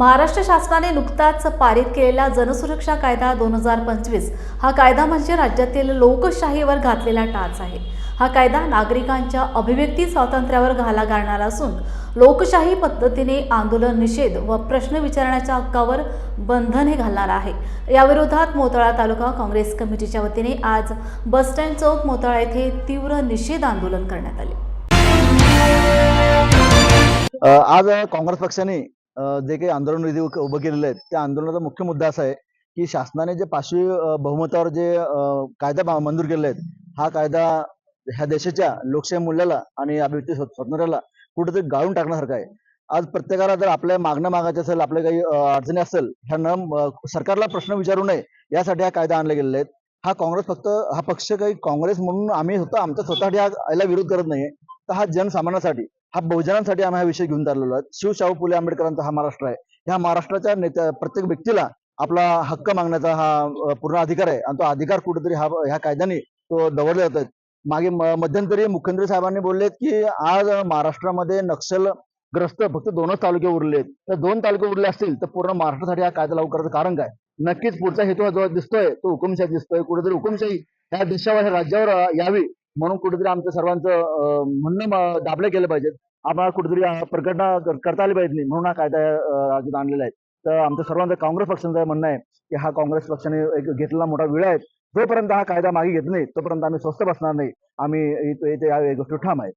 महाराष्ट्र शासनाने नुकताच पारित केलेला जनसुरक्षा कायदा दोन हजार पंचवीस हा कायदा म्हणजे राज्यातील लोकशाहीवर घातलेला टाच आहे. हा कायदा नागरिकांच्या अभिव्यक्ती स्वातंत्र्यावर घाला घालणारा असून लोकशाही पद्धतीने आंदोलन निषेध व प्रश्न विचारण्याच्या हक्कावर बंधने घालणार आहे. याविरोधात मोताळा तालुका काँग्रेस कमिटीच्या वतीने आज बसस्टँड चौक मोताळा येथे तीव्र निषेध आंदोलन करण्यात आले. आज काँग्रेस पक्षाने जे काही आंदोलन विधी उभं केलेलं आहे त्या आंदोलनाचा मुख्य मुद्दा असा आहे की शासनाने जे पाचवी बहुमतावर जे कायदा मंजूर केलेले आहेत हा कायदा ह्या देशाच्या लोकशाही मूल्याला आणि अभिव्यक्ती स्वातंत्र्याला कुठेतरी गाळून टाकण्यासारखं आहे. आज प्रत्येकाला जर आपल्या मागणं मागायच्या असेल आपल्या काही अडचणी असेल ह्या न सरकारला प्रश्न विचारू नये यासाठी हा कायदा आणले गेलेले आहेत. हा काँग्रेस फक्त हा पक्ष काही काँग्रेस म्हणून आम्ही स्वतः आमच्या स्वतःसाठी हा याला विरोध करत नाहीये. तर हा जनसामान्यासाठी हा बहुजनांसाठी आम्ही हा विषय घेऊन चाललेलो आहे. शिवशाहू फुले आंबेडकरांचा हा महाराष्ट्र आहे. ह्या महाराष्ट्राच्या नेत्या प्रत्येक व्यक्तीला आपला हक्क मागण्याचा हा पूर्ण अधिकार आहे. आणि तो अधिकार कुठेतरी हा ह्या कायद्याने तो दवडले जात मागे मध्यंतरी मुख्यमंत्री साहेबांनी बोललेत की आज महाराष्ट्रामध्ये नक्षलग्रस्त फक्त दोनच तालुके उरले तर दोन तालुके उरले असतील तर पूर्ण महाराष्ट्रासाठी हा कायदा लागू करायचं कारण काय? नक्कीच पुढचा हेतू जो दिसतोय तो हुकुमशाही दिसतोय. कुठेतरी हुकुमशाही या देशावर राज्यावर यावी. म्हणून कुठेतरी आमचं सर्वांचं म्हणणं म- दाबलं गेलं आम्हाला कुठेतरी प्रकटना करता आली पाहिजे म्हणून हा कायदा राज्यात आणलेला आहे. तर आमचं सर्वांचं काँग्रेस पक्षाचं म्हणणं आहे की हा काँग्रेस पक्षाने एक घेतलेला मोठा वेळ आहे. जोपर्यंत हा कायदा मागे घेत नाही तोपर्यंत आम्ही स्वस्त बसणार नाही. आम्ही गोष्टी ठाम आहे.